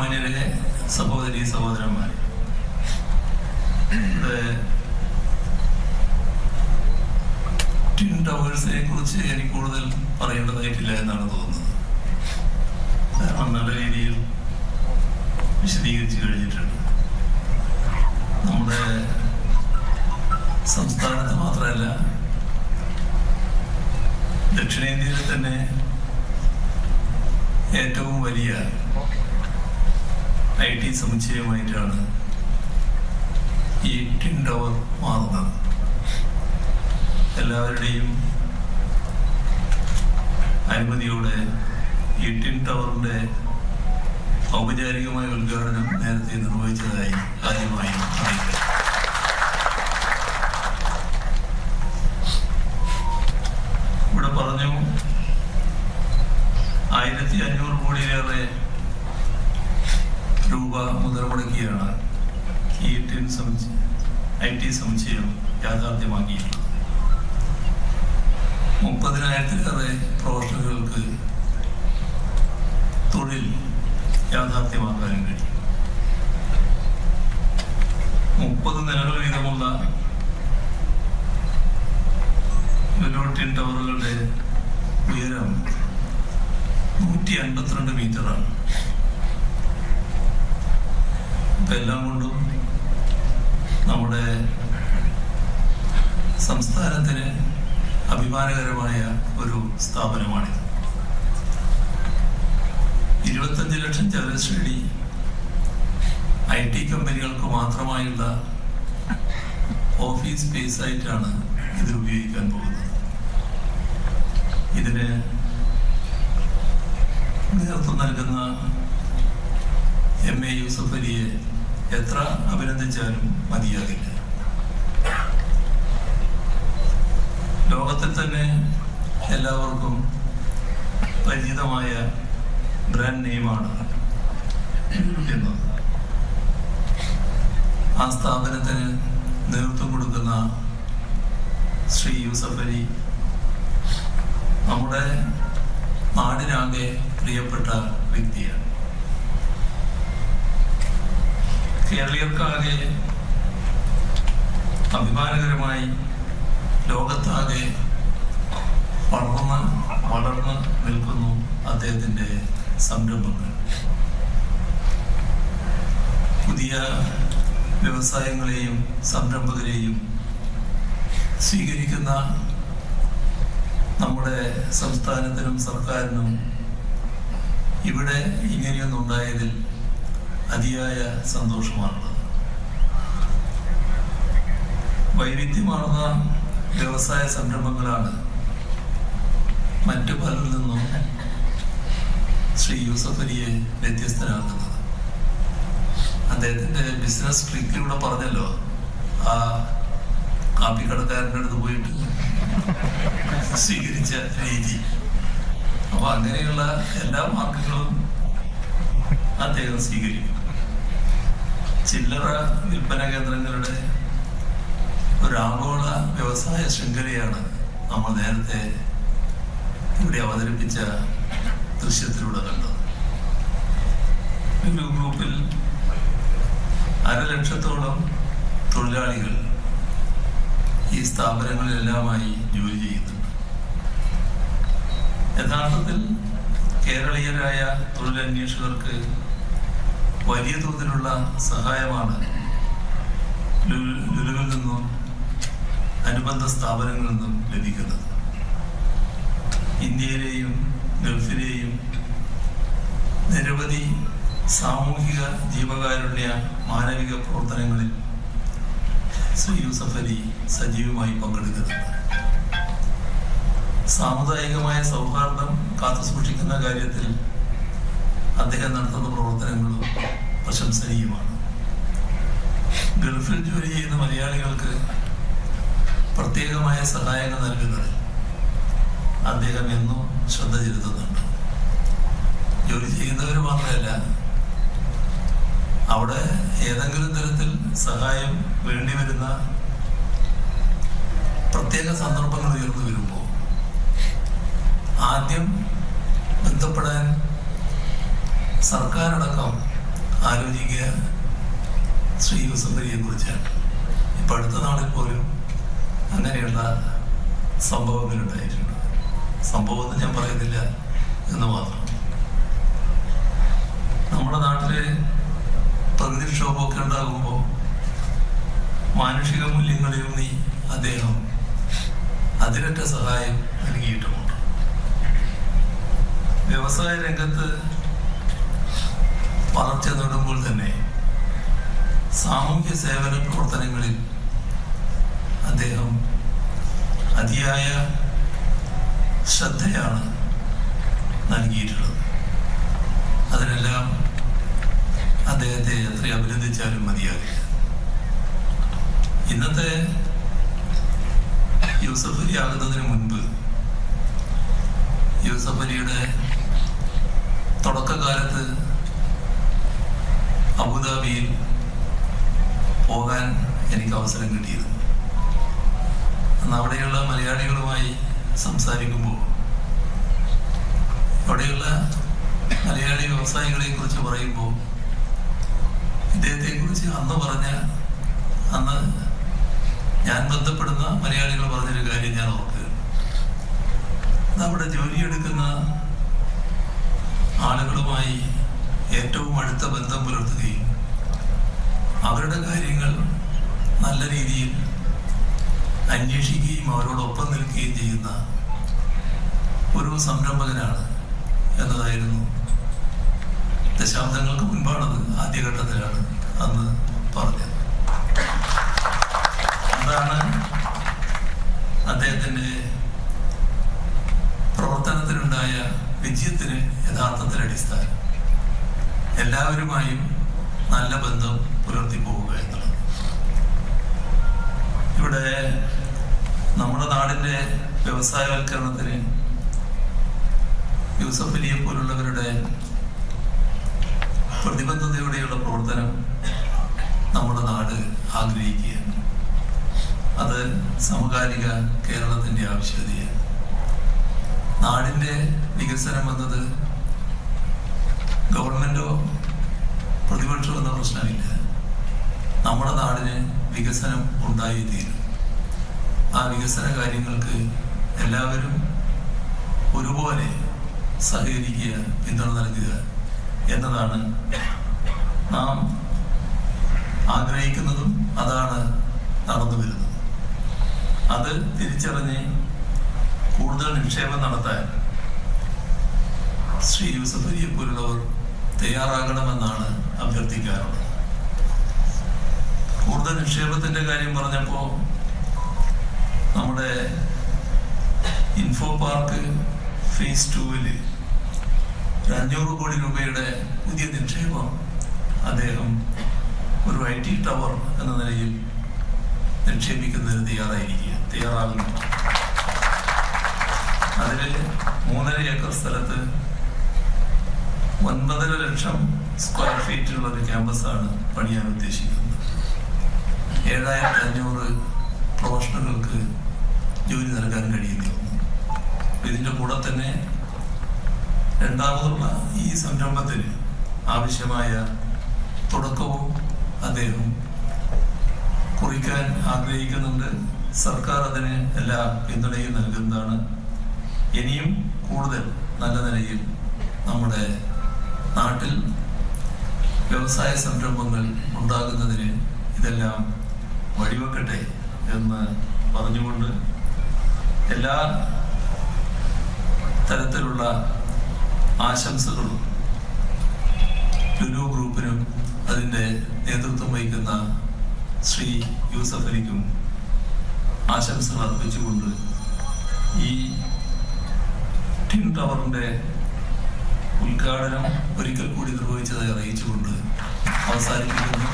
ബഹുമാന്യരെ സഹോദരി സഹോദരന്മാരെ. ട്വിൻ ടവേഴ്സിനെ കുറിച്ച് എനിക്ക് കൂടുതൽ പറയേണ്ടതായിട്ടില്ല എന്നാണ് തോന്നുന്നത്. കാരണം നല്ല രീതിയിൽ വിശദീകരിച്ചു കഴിഞ്ഞിട്ടുണ്ട്. നമ്മുടെ സംസ്ഥാനത്ത് മാത്രമല്ല ദക്ഷിണേന്ത്യയിൽ തന്നെ ഏറ്റവും വലിയ ഐ ടി സമുച്ചയമായിട്ടാണ് ഈ ടിൻ ടവർ മാറുന്നത്. എല്ലാവരുടെയും അനുമതിയോടെ ഈ ടിൻ ടവറിന്റെ ഔപചാരികമായ ഉദ്ഘാടനം നേരത്തെ നിർവഹിച്ചതായി ആദ്യമായി അറിയിക്കാം ഇവിടെ പറഞ്ഞു ആയിരത്തി അഞ്ഞൂറ് കോടിയിലേറെ രൂപ മുതൽ മുടക്കിയാണ് ഈ ടിൻ സമുച്ചയം ഐ സംശയം സമുച്ചയം യാഥാർത്ഥ്യമാക്കിയിട്ടുള്ളത് മുപ്പതിനായിരത്തിലേറെ പ്രൊഫഷണലുകൾക്ക് തൊഴിൽ യാഥാർത്ഥ്യമാക്കാനും കഴിയും. മുപ്പത് നിലകൾ വീതമുള്ള വെലോട്ടിൻ ടവറുകളുടെ ഉയരം നൂറ്റി അൻപത്തിരണ്ട് മീറ്ററാണ് ഇതെല്ലാം കൊണ്ടും നമ്മുടെ സംസ്ഥാനത്തിന് അഭിമാനകരമായ ഒരു സ്ഥാപനമാണിത്. ഇരുപത്തഞ്ച് ലക്ഷം ചതുരശ്രേണി ഐ ടി കമ്പനികൾക്ക് മാത്രമായുള്ള ഓഫീസ് സ്പേസ് ആയിട്ടാണ് ഇത് ഉപയോഗിക്കാൻ പോകുന്നത്. ഇതിന് നേതൃത്വം നൽകുന്ന എം എ യൂസഫ് അലിയെ എത്ര അഭിനന്ദിച്ചാലും മതിയാകില്ല. ലോകത്തിൽ തന്നെ എല്ലാവർക്കും പരിചിതമായ ബ്രാൻഡ് നെയിമാണ് എന്നത്. ആ സ്ഥാപനത്തിന് നേതൃത്വം കൊടുക്കുന്ന ശ്രീ യൂസഫ് അലി നമ്മുടെ നാടിനാകെ പ്രിയപ്പെട്ട വ്യക്തിയാണ്. കേരളീയർക്കാകെ അഭിമാനകരമായി ലോകത്താകെ വളർന്ന് വളർന്ന് നിൽക്കുന്നു അദ്ദേഹത്തിന്റെ സംരംഭങ്ങൾ. പുതിയ വ്യവസായങ്ങളെയും സംരംഭകരെയും സ്വീകരിക്കുന്ന നമ്മുടെ സംസ്ഥാനത്തിനും സർക്കാരിനും ഇവിടെ ഇങ്ങനെയൊന്നുണ്ടായതിൽ അതിയായ സന്തോഷമാണുള്ളത്. വൈവിധ്യമാർന്ന വ്യവസായ സംരംഭങ്ങളാണ് മറ്റു പലരിൽ നിന്നും ശ്രീ യൂസഫ് അലിയെ വ്യത്യസ്തനാക്കുന്നത് അദ്ദേഹത്തിന്റെ ബിസിനസ് ട്രിക്കിലൂടെ പറഞ്ഞല്ലോ ആ കാപ്പിക്കടക്കാരന്റെ അടുത്ത് പോയിട്ട് സ്വീകരിച്ച രീതി. അപ്പൊ അങ്ങനെയുള്ള എല്ലാ മാർഗങ്ങളും അദ്ദേഹം സ്വീകരിക്കും ചില്ലറ വിൽപ്പന കേന്ദ്രങ്ങളുടെ ഒരു ആഗോള വ്യവസായ ശൃംഖലയാണ് നമ്മൾ നേരത്തെ ഇവിടെ അവതരിപ്പിച്ച ദൃശ്യത്തിലൂടെ കണ്ടത്. ഒരു ഗ്രൂപ്പിൽ അരലക്ഷത്തോളം തൊഴിലാളികൾ ഈ സ്ഥാപനങ്ങളിലെല്ലാമായി ജോലി ചെയ്യുന്നുണ്ട്. യഥാർത്ഥത്തിൽ കേരളീയരായ തൊഴിലന്വേഷകർക്ക് വലിയ തോതിലുള്ള സഹായമാണ് ലുലു- ലുലുവിൽ നിന്നും അനുബന്ധ സ്ഥാപനങ്ങളിൽ നിന്നും ലഭിക്കുന്നത്. ഇന്ത്യയിലെയും ഗൾഫിലെയും നിരവധി സാമൂഹിക ജീവകാരുണ്യ മാനവിക പ്രവർത്തനങ്ങളിൽ ശ്രീ യൂസഫ് അലി സജീവമായി പങ്കെടുക്കുന്നുണ്ട്. സാമുദായികമായ സൗഹാർദ്ദം കാത്തുസൂക്ഷിക്കുന്ന കാര്യത്തിൽ അദ്ദേഹം നടത്തുന്ന പ്രവർത്തനങ്ങളും പ്രശംസനീയമാണ്. ഗൾഫിൽ ജോലി ചെയ്യുന്ന മലയാളികൾക്ക് പ്രത്യേകമായ സഹായങ്ങൾ നൽകുന്നതിൽ അദ്ദേഹം എന്നും ശ്രദ്ധ ചെലുത്തുന്നുണ്ട്. ജോലി ചെയ്യുന്നവർ മാത്രമല്ല അവിടെ ഏതെങ്കിലും തരത്തിൽ സഹായം വേണ്ടി വരുന്ന പ്രത്യേക സന്ദർഭങ്ങൾ ഉയർന്നു വരുമ്പോൾ ആദ്യം ബന്ധപ്പെടാൻ സർക്കാരടക്കം ആലോചിക്കുക. ശ്രീ യൂസഫലിയെ കുറിച്ചാണ് ഇപ്പം അടുത്ത നാളിൽ പോലും അങ്ങനെയുള്ള സംഭവങ്ങൾ ഉണ്ടായിട്ടുണ്ട് സംഭവം ഞാൻ പറയുന്നില്ല എന്ന് മാത്രം. നമ്മുടെ നാട്ടിൽ പ്രകൃതിക്ഷോഭമൊക്കെ ഉണ്ടാകുമ്പോൾ മാനുഷിക മൂല്യങ്ങളിലൂന്നി അദ്ദേഹം അതിരറ്റ സഹായം നൽകിയിട്ടുമുണ്ട്. വ്യവസായ രംഗത്ത് വളർച്ച നേടുമ്പോൾ തന്നെ. സാമൂഹ്യ സേവന പ്രവർത്തനങ്ങളിൽ അദ്ദേഹം അതിയായ ശ്രദ്ധയാണ് നൽകിയിട്ടുള്ളത്. അതിനെല്ലാം അദ്ദേഹത്തെ എത്ര അഭിനന്ദിച്ചാലും മതിയാകില്ല. ഇന്നത്തെ യൂസഫ് അലി ആകുന്നതിന് മുൻപ് യൂസഫ് അലിയുടെ തുടക്കകാലത്ത് അബുദാബിയിൽ പോകാൻ എനിക്ക് അവസരം കിട്ടിയിരുന്നു. അന്ന് അവിടെയുള്ള മലയാളികളുമായി സംസാരിക്കുമ്പോൾ അവിടെയുള്ള മലയാളി വ്യവസായികളെ കുറിച്ച് പറയുമ്പോൾ ഇദ്ദേഹത്തെ കുറിച്ച് അന്ന് പറഞ്ഞ അന്ന് ഞാൻ ബന്ധപ്പെടുന്ന മലയാളികൾ പറഞ്ഞൊരു കാര്യം ഞാൻ ഓർക്കുക. അവിടെ ജോലിയെടുക്കുന്ന ആളുകളുമായി ഏറ്റവും അടുത്ത ബന്ധം പുലർത്തുകയും അവരുടെ കാര്യങ്ങൾ നല്ല രീതിയിൽ അന്വേഷിക്കുകയും അവരോടൊപ്പം നിൽക്കുകയും ചെയ്യുന്ന ഒരു സംരംഭകനാണ് എന്നതായിരുന്നു ദശാബ്ദങ്ങൾക്ക് മുൻപാണത് ആദ്യഘട്ടത്തിലാണ് അന്ന് പറഞ്ഞത്. അതാണ് അദ്ദേഹത്തിന്റെ പ്രവർത്തനത്തിനുണ്ടായ വിജയത്തിന് യഥാർത്ഥത്തിൽ അടിസ്ഥാനം എല്ലാവരുമായും നല്ല ബന്ധം പുലർത്തി പോവുക എന്നുള്ളത്. ഇവിടെ നമ്മുടെ നാടിന്റെ വ്യവസായവൽക്കരണത്തിന് യൂസഫ് അലിയെ പോലുള്ളവരുടെ പ്രതിബദ്ധതയോടെയുള്ള പ്രവർത്തനം നമ്മുടെ നാട് ആഗ്രഹിക്കുകയാണ്. അത് സമകാലിക കേരളത്തിന്റെ ആവശ്യകതയാണ്. നാടിന്റെ വികസനം എന്നത് ഗവൺമെന്റോ പ്രതിപക്ഷമോ എന്ന പ്രശ്നമില്ല. നമ്മുടെ നാടിന് വികസനം ഉണ്ടായി തീരും. ആ വികസന കാര്യങ്ങൾക്ക് എല്ലാവരും ഒരുപോലെ സഹകരിക്കുക പിന്തുണ നൽകുക എന്നതാണ് നാം ആഗ്രഹിക്കുന്നതും അതാണ് നടന്നു വരുന്നത്. അത് തിരിച്ചറിഞ്ഞ് കൂടുതൽ നിക്ഷേപം നടത്താൻ ശ്രീ യൂസഫലിയെ പോലുള്ളവർ തയ്യാറാകണമെന്നാണ് അഭ്യർത്ഥിക്കാറുള്ളത് കൂടുതൽ നിക്ഷേപത്തിന്റെ കാര്യം പറഞ്ഞപ്പോ നമ്മുടെ ഇൻഫോ പാർക്ക് ഫേസ് ടൂവിൽ ഒരു അഞ്ഞൂറ് കോടി രൂപയുടെ പുതിയ നിക്ഷേപം അദ്ദേഹം ഒരു ഐ ടി ടവർ എന്ന നിലയിൽ നിക്ഷേപിക്കുന്നതിന് തയ്യാറായിരിക്കുക തയ്യാറാകുന്നു. അതിൽ മൂന്നര ഏക്കർ സ്ഥലത്ത് ഒൻപതര ലക്ഷം സ്ക്വയർ ഫീറ്റുള്ള ഒരു ക്യാമ്പസാണ് പണിയാൻ ഉദ്ദേശിക്കുന്നത്. ഏഴായിരത്തി അഞ്ഞൂറ് പ്രൊഫഷണലുകൾക്ക് ജോലി നൽകാൻ കഴിയുന്നു. ഇതിന്റെ കൂടെ തന്നെ രണ്ടാമതുള്ള ഈ സംരംഭത്തിന് ആവശ്യമായ തുടക്കവും അദ്ദേഹം കുറിക്കാൻ ആഗ്രഹിക്കുന്നുണ്ട്. സർക്കാർ അതിന് എല്ലാ പിന്തുണയും നൽകുന്നതാണ്. ഇനിയും കൂടുതൽ നല്ല നിലയിൽ നമ്മുടെ നാട്ടിൽ വ്യവസായ സംരംഭങ്ങൾ ഉണ്ടാകുന്നതിന് ഇതെല്ലാം വഴിവെക്കട്ടെ എന്ന് പറഞ്ഞുകൊണ്ട് എല്ലാ തരത്തിലുള്ള ആശംസകളും ലുലു ഗ്രൂപ്പിനും അതിന്റെ നേതൃത്വം വഹിക്കുന്ന ശ്രീ യൂസഫ് അലിക്കും ആശംസകൾ അർപ്പിച്ചുകൊണ്ട് ഈ ടിൻ ടവറിന്റെ ഉദ്ഘാടനം ഒരിക്കൽ കൂടി നിർവഹിച്ചതായി അറിയിച്ചുകൊണ്ട് അവസാനിപ്പിക്കുന്നു.